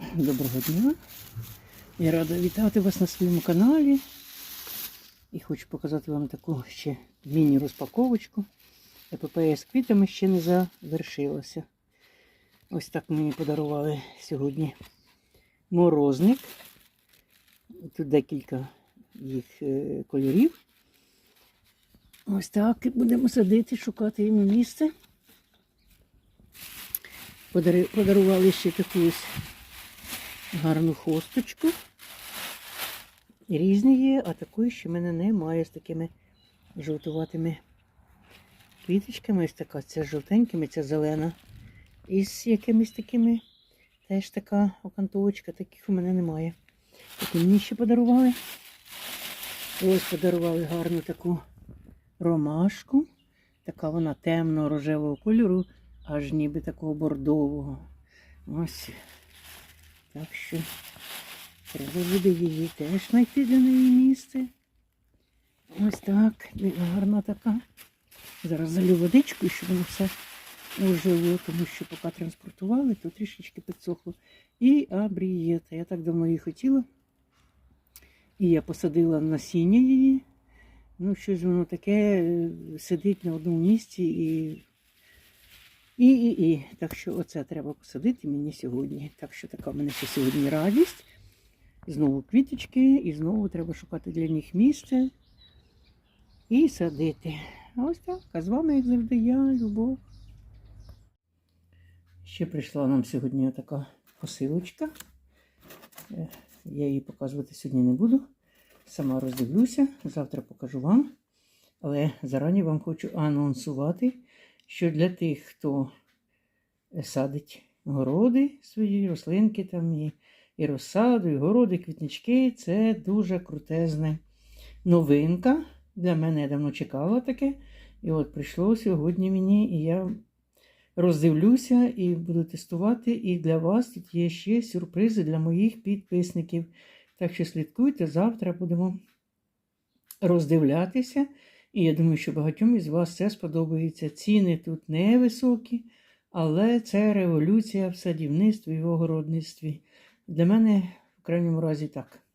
Доброго дня. Я рада вітати вас на своєму каналі. І хочу показати вам таку ще міні-розпаковочку. Епопея з квітами ще не завершилася. Ось так мені подарували сьогодні морозник. Тут декілька їх е, кольорів. Ось так і будемо садити, шукати йому місце. Подарували ще таку ось гарну хосточку. Різні є, а такої ще в мене немає з такими жовтуватими квіточками. Ось така ця жовтенькими, ця зелена. І з якимись такими теж така окантовочка, таких у мене немає. Такі мені ще подарували. Ось подарували гарну таку ромашку. Така вона темно-рожевого кольору, аж ніби такого бордового. Ось. Так що треба буде її теж знайти для неї місце. Ось так, гарна така. Зараз залю водичку, щоб воно все ожило, тому що поки транспортували, то трішечки підсохло. І абрієта. Я так давно її хотіла. І я посадила насіння її. Ну, щось воно таке е, сидить на одному місці і і, і, і. Так що оце треба посадити мені сьогодні. Так що така в мене ще сьогодні радість. Знову квіточки, і знову треба шукати для них місце і садити. А ось так. А з вами, як завжди, я, Любов. Ще прийшла нам сьогодні така посилочка. Е, Я її показувати сьогодні не буду. Сама роздивлюся, завтра покажу вам. Але зарані вам хочу анонсувати, що для тих, хто садить городи свої, рослинки там і, і розсаду, і городи, і квітнички, це дуже крутезна новинка. Для мене я давно чекала таке. І от прийшло сьогодні мені, і я роздивлюся і буду тестувати. І для вас тут є ще сюрпризи для моїх підписників. Так що слідкуйте, завтра будемо роздивлятися. І я думаю, що багатьом із вас це сподобається. Ціни тут невисокі, але це революція в садівництві і в огородництві. Для мене, в крайньому разі, так.